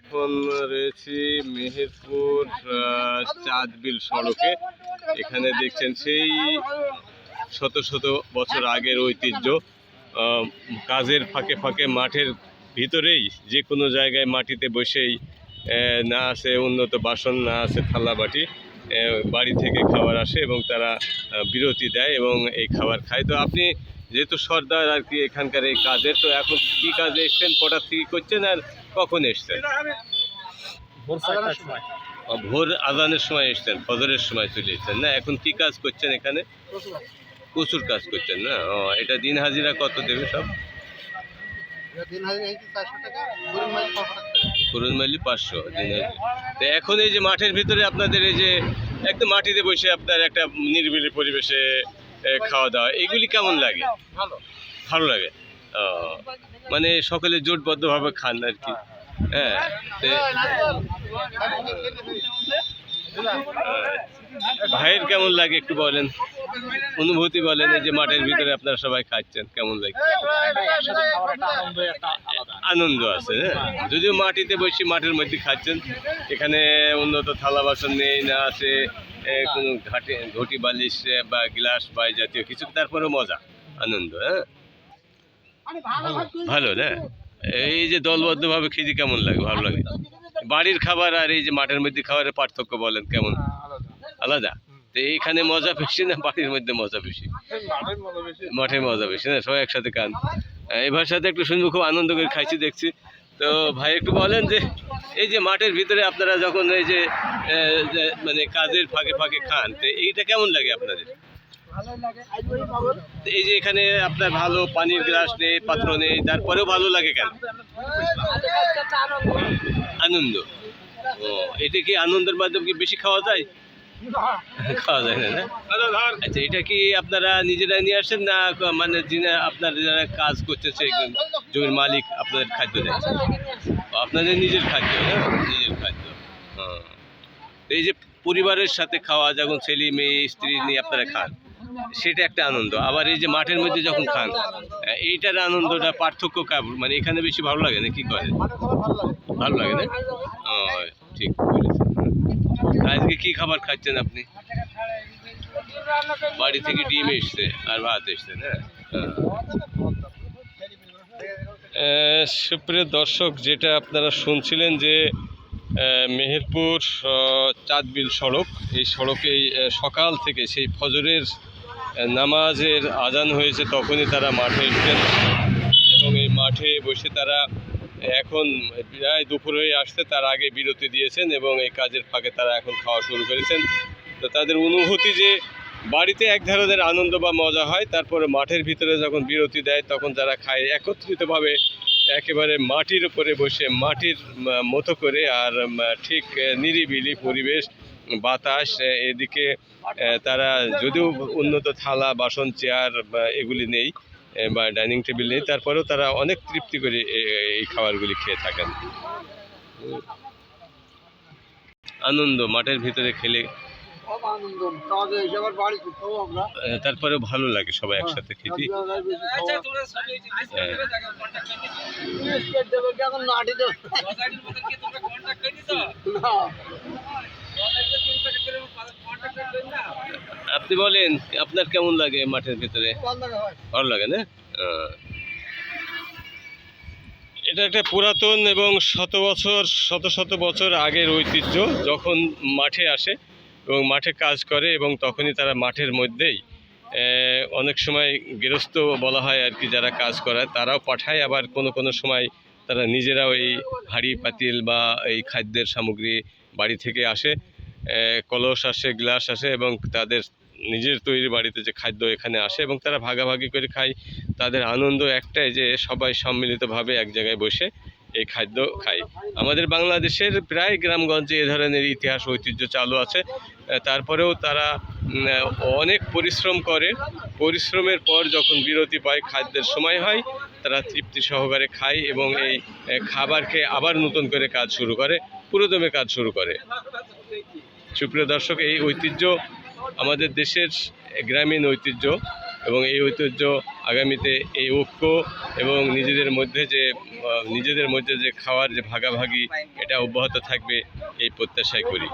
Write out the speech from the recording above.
এখন রয়েছি মেহেরপুর চাঁদবিল সড়কে। এখানে দেখছেন সেই শত শত বছর আগের ঐতিহ্য। কাজের ফাঁকে ফাঁকে মাঠের ভিতরেই যে কোনো জায়গায় মাটিতে বসেই না আছে উন্নত বাসন, না আছে থালা বাটি বাড়ি থেকে খাবার আসে এবং তারা বিরতি দেয় এবং এই খাবার খায়। তো আপনি যেহেতু সর্দার আর কি এখানকার এই কাজের, তো এখন কি কাজে এসছেন, কটার থেকে করছেন আর কখন এসছেন? ভোর চারটার সময় এসছেন, ফজরের সময় চলে এসছেন। না, এখন কি কাজ করছেন এখানে? প্রচুর কাজ করছেন না? ও, এটা দিন হাজিরা কত দেবে সব? পাঁচশো এখন এই যে মাঠের ভিতরে আপনাদের এই যে, একদম মাটিতে বসে আপনার একটা নিরিবিলি পরিবেশে খাওয়া দাওয়া এগুলি কেমন লাগে? ভালো। ভালো লাগে? মানে সকলে জোটবদ্ধভাবে খান আর কি। হ্যাঁ ভাইয়ের কেমন লাগে একটু বলেন? অনুভূতি বলেন এই যে মাঠের ভিতরে আপনারা সবাই খাচ্ছেন কেমন লাগে? আনন্দ আছে হ্যাঁ? যদিও মাটিতে বসে মাঠের মধ্যে খাচ্ছেন এখানে উন্নত থালা বাসন নেই না আছে ঘাটে, ঘটি বালিশ বা গ্লাস, বা জাতীয় কিছু, তারপরেও মজা, আনন্দ হ্যাঁ? ভালো, না? এই যে দলবদ্ধভাবে খেতে কেমন লাগে, ভালো লাগে? বাড়ির খাবার আর এই যে মাঠের মধ্যে খাবারের পার্থক্য বলেন কেমন? আলাদা। তো এইখানে মজা বেশি না বাড়ির মধ্যে মজা বেশি? মাঠে মজা বেশি, না? সবাই একসাথে কান এই ভাষাতে একটু শুনব, খুব আনন্দ করে খাইছি, দেখছি। তো ভাই একটু বলেন যে এই যে মাঠের ভিতরে আপনারা যখন এই যে মানে কাজের ফাঁকে ফাঁকে খান, তো এইটা কেমন লাগে আপনাদের? এই যে এখানে আপনার ভালো পানির গ্লাস নেই, পাত্র নেই, তারপরেও ভালো লাগে কেন? আনন্দ। ও, এটা কি আনন্দের মাধ্যমে কি বেশি খাওয়া যায়? খাওয়া যায় না আচ্ছা এটা কি আপনারা নিজেরা নিয়ে আসেন না মানে যিনি আপনার যারা কাজ সেই জমির মালিক আপনাদের খাদ্য দেয় আপনাদের নিজের খাদ্য না নিজের খাদ্য। হ্যাঁ। এই যে পরিবারের সাথে খাওয়া, যখন ছেলে, মেয়ে, স্ত্রী নিয়ে আপনারা খান, সেটা একটা আনন্দ। আবার এই যে মাঠের মধ্যে যখন খান এইটার আনন্দটা, পার্থক্য কাব- মানে এখানে বেশি ভালো লাগে না, কি করে ভালো লাগে না? ঠিক বলেছেন। আজকে কি খাবার খাচ্ছেন আপনি? বাড়ি থেকে ডিম এসছে, আর ভাত এসছে, না? হ্যাঁ। সুপ্রিয় দর্শক যেটা আপনারা শুনছিলেন যে মেহেরপুর চাঁদবিল সড়ক এই সড়কেই আহ, সকাল থেকে সেই ফজরের নামাজের আজান হয়েছে তখনই তারা মাঠে এসছেন এবং এই মাঠে বসে তারা এখন প্রায় দুপুর হয়ে আসতে তার আগে বিরতি দিয়েছেন এবং এই কাজের ফাঁকে তারা এখন খাওয়া শুরু করেছেন। তো তাদের অনুভূতি যে বাড়িতে এক ধরনের আনন্দ বা মজা হয়, তারপরে মাঠের ভিতরে যখন বিরতি দেয়, তখন যারা খায়, একত্রিতভাবে একেবারে মাটির উপরে বসে, মাটির মতো করে আর ঠিক নিরিবিলি পরিবেশ, বাতাস এদিকে তারা যদিও উন্নত থালা, বাসন, চেয়ার এগুলি নেই বা ডাইনিং টেবিল নেই, তারপরেও তারা অনেক তৃপ্তি করে এই খাবারগুলি খেয়ে থাকেন। আনন্দ, মাঠের ভিতরে খেলে খুব আনন্দ কাজে এসে আবার বাড়ি করতেও আমরা। আহ, তারপরেও ভালো লাগে সবাই একসাথে খেতে। হ্যাঁ। এখন আপনি বলেন আপনার কেমন লাগে মাঠের ভিতরে? ভালো লাগে হয় ভালো লাগে না? এটা একটা পুরাতন এবং শত বছর শত শত বছর আগের ঐতিহ্য যখন মাঠে আসে এবং মাঠে কাজ করে এবং তখনই তারা মাঠের মধ্যেই অনেক সময় গৃহস্থ বলা হয় আর কি যারা কাজ করায়, তারাও পাঠায়, আবার কোনো কোনো সময় তারা নিজেরাও এই হাঁড়ি, পাতিল বা এই খাদ্যের সামগ্রী বাড়ি থেকে আসে কলস আসে, গ্লাস আসে এবং তাদের নিজের তৈরি বাড়িতে যে খাদ্য এখানে আসে এবং তারা ভাগাভাগি করে খায়। তাদের আনন্দ একটাই যে সবাই সম্মিলিতভাবে এক জায়গায় বসে এই খাদ্য খায় আমাদের বাংলাদেশের প্রায় গ্রামগঞ্জে এ ধরনের ইতিহাস ঐতিহ্য চালু আছে। তারপরেও তারা অনেক পরিশ্রম করে। পরিশ্রমের পর যখন বিরতি পায় খাদ্যের সময় হয় তারা তৃপ্তি সহকারে খায় এবং এই আহ, খাবার খেয়ে আবার নতুন করে কাজ শুরু করে পুরোদমে কাজ শুরু করে। সুপ্রিয় দর্শক এই ঐতিহ্য আমাদের দেশের গ্রামীণ ঐতিহ্য। এবং এই ঐতিহ্য আগামীতে এই ঐক্য এবং নিজেদের মধ্যে যে নিজেদের মধ্যে যে খাওয়ার যে ভাগাভাগি, এটা অব্যাহত থাকবে এই প্রত্যাশায় করি।